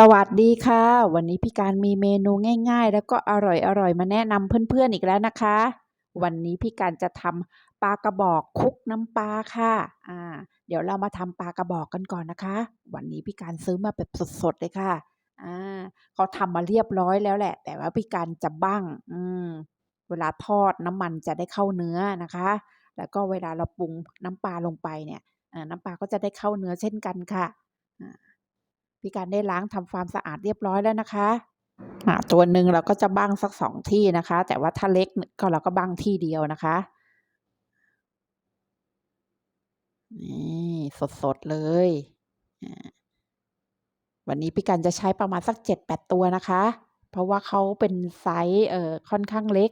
สวัสดีค่ะ วันนี้พี่การมีเมนูง่าย ๆ แล้วก็อร่อยๆมาแนะนำเพื่อนๆอีกแล้วนะคะ วันนี้พี่การจะทำปลากระบอกคุกน้ำปลาค่ะอ่าเดี๋ยวเรามาทำปลากระบอกกันก่อนนะคะ วันนี้พี่การซื้อมาแบบสดๆเลยค่ะอ่าเขาทำมาเรียบร้อยแล้วแหละ แต่ว่าพี่การจะบั้งอืมเวลาทอดน้ำมันจะได้เข้าเนื้อนะคะ แล้วก็เวลาเราปรุงน้ำปลาลงไปเนี่ยน้ำปลาก็จะได้เข้าเนื้อเช่นกันค่ะอ่า พี่การได้ล้างทำความสะอาดเรียบร้อยแล้วนะคะตัวหนึ่งเราก็จะบังสัก2ที่นะคะ แต่ว่าถ้าเล็กก็เราก็บังที่เดียวนะคะนี่สดๆเลยวันนี้พี่การจะใช้ประมาณสัก7-8ตัวนะคะ เพราะว่าเขาเป็นไซซ์เอ่อค่อนข้างเล็ก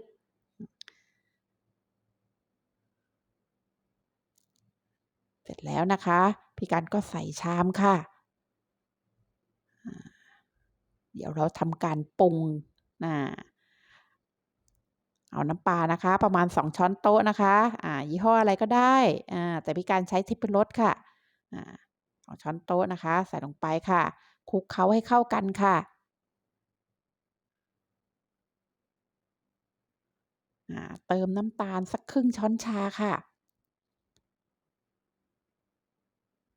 เสร็จแล้วนะคะ พี่การก็ใส่ชามค่ะ อ่า เดี๋ยวเราทำการปรุงอ่าเอาน้ำปลานะคะ ประมาณ 2 ช้อนโต๊ะนะคะอ่ายี่ห้ออะไรก็ได้อ่าแต่พี่การใช้ทิพรสค่ะอ่า2ช้อนโต๊ะนะคะ ใส่ลงไปค่ะคลุกเคล้าให้เข้ากันค่ะอ่าเติมน้ำตาลสักครึ่งช้อนชาค่ะ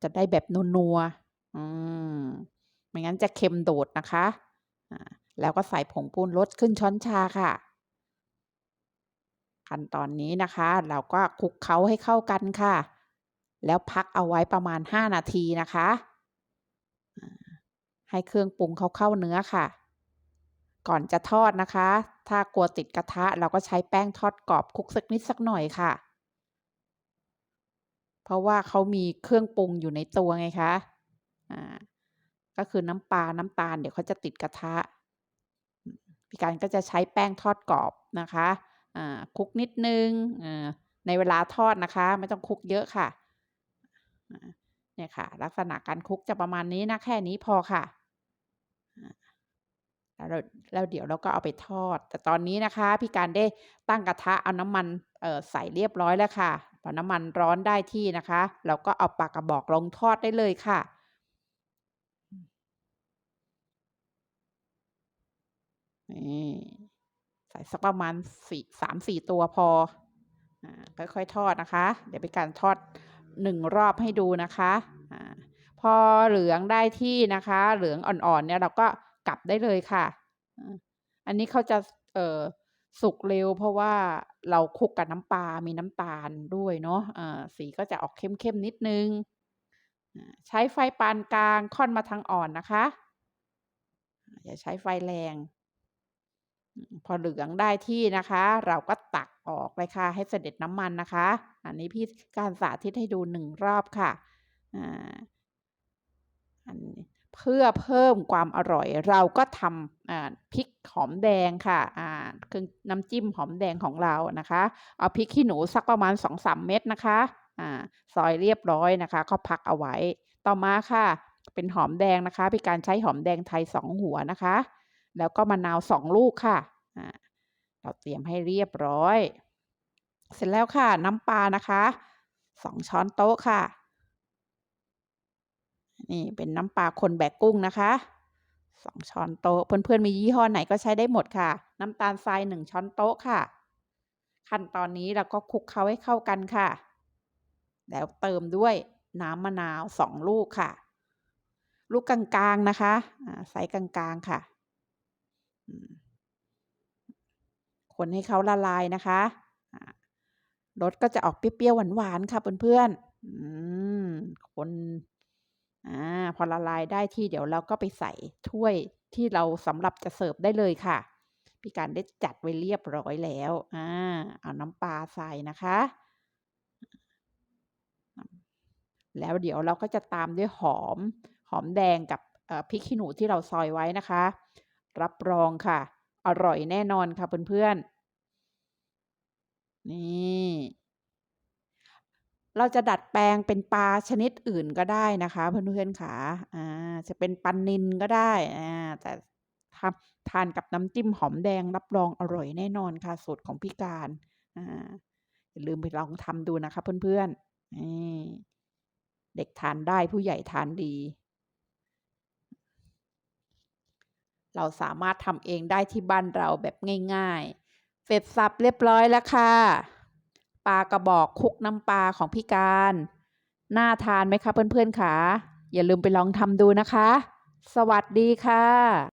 จะได้แบบนัวๆ อืม ไม่งั้นจะเค็มโดดนะคะ แล้วก็ใส่ผงปรุงรสครึ่งช้อนชาค่ะ ขั้นตอนนี้นะคะ เราก็คลุกเคล้าให้เข้ากันค่ะ แล้วพักเอาไว้ประมาณ 5 นาทีนะคะ ให้เครื่องปรุงเขาเข้าเนื้อค่ะ ก่อนจะทอดนะคะ ถ้ากลัวติดกระทะเราก็ใช้แป้งทอดกรอบคลุกสักนิดสักหน่อยค่ะ เพราะว่าเขามีเครื่องปรุงอยู่ในตัวไงคะ อ่าก็คือน้ำปลา น้ำตาล เดี๋ยวเขาจะติดกระทะ การก็จะใช้แป้งทอดกรอบนะคะคลุกนิดนึงในเวลาทอดนะคะ ไม่ต้องคลุกเยอะค่ะเนี่ยค่ะ ลักษณะการคลุกจะประมาณนี้นะแค่นี้พอค่ะแล้วเราแล้วเดี๋ยวเราก็เอาไปทอด แต่ตอนนี้นะคะ พี่การได้ตั้งกระทะเอาน้ำมันใส่เรียบร้อยแล้วค่ะพอน้ำมันร้อนได้ที่นะคะ เราก็เอาปลากระบอกลงทอดได้เลยค่ะ อืม นี่ใส่สักประมาณ4 3-4ตัวพออค่อยๆทอดนะคะ เดี๋ยวพี่การทอด1รอบให้ดูนะคะอพอเหลืองได้ที่นะคะ เหลืองอ่อนๆเนี่ยเราก็กลับได้เลยค่ะ อันนี้เขาจะเออสุกเร็วเพราะว่าเราคลุกกับน้ำปลา มีน้ำตาลด้วยเนาะอ่าสีก็จะออกเข้มๆนิดนึง ใช้ไฟปานกลางค่อนมาทางอ่อนนะคะ อย่าใช้ไฟแรง พอเหลืองได้ที่นะคะ เราก็ตักออกเลยค่ะ ให้เสด็จน้ำมันนะคะ อันนี้พี่การสาธิตให้ดู1รอบค่ะอ่าอันนี้เพื่อเพิ่มความอร่อย เราก็ทำอ่าพริกหอมแดงค่ะอ่าคือน้ำจิ้มหอมแดงของเรานะคะ เอาพริกขี้หนูสักประมาณ 2-3 เม็ดนะคะอ่าซอยเรียบร้อยนะคะ ก็พักเอาไว้ ต่อมาค่ะ เป็นหอมแดงนะคะพี่การใช้หอมแดงไทย 2 หัวนะคะ แล้วก็มะนาว2ลูกค่ะ เราเตรียมให้เรียบร้อย เสร็จแล้วค่ะน้ำปลานะคะ2ช้อนโต๊ะค่ะ นี่เป็นน้ำปลาคนแบกกุ้งนะคะ2ช้อนโต๊ะเพื่อนๆมียี่ห้อไหนก็ใช้ได้หมดค่ะ น้ำตาลทราย1ช้อนโต๊ะค่ะ ขั้นตอนนี้เราก็คลุกเคล้าให้เข้ากันค่ะ แล้วเติมด้วยน้ำมะนาว2ลูกค่ะ ลูกกลางๆนะคะอ่าไซซ์กลางๆค่ะ คนให้เขาละลายนะคะรสก็จะออกเปรี้ยวๆหวานๆค่ะเพื่อนๆคนอาพอละลายได้ที่เดี๋ยวเราก็ไปใส่ถ้วยที่เราสำหรับจะเสิร์ฟได้เลยค่ะ พี่การได้จัดไว้เรียบร้อยแล้วอาเอาน้ำปลาใส่นะคะ แล้วเดี๋ยวเราก็จะตามด้วยหอม หอมแดงกับพริกขี้หนูที่เราซอยไว้นะคะ รับรองค่ะ อร่อยแน่นอนค่ะเพื่อนๆ นี่ เราจะดัดแปลงเป็นปลาชนิดอื่นก็ได้นะคะเพื่อนๆขาอาจะเป็นปลานิลก็ได้อาแต่ทำทานกับน้ำจิ้มหอมแดงรับรองอร่อยแน่นอนค่ะสูตรของพี่การอาอย่าลืมไปลองทำดูนะคะเพื่อนๆนี่เด็กทานได้ผู้ใหญ่ทานดี เราสามารถทำเองได้ที่บ้านเราแบบง่ายๆ เสร็จสับเรียบร้อยแล้วค่ะ ปลากระบอกคุกน้ำปลาของพี่การ น่าทานไหมคะเพื่อนๆคะอย่าลืมไปลองทำดูนะคะ สวัสดีค่ะ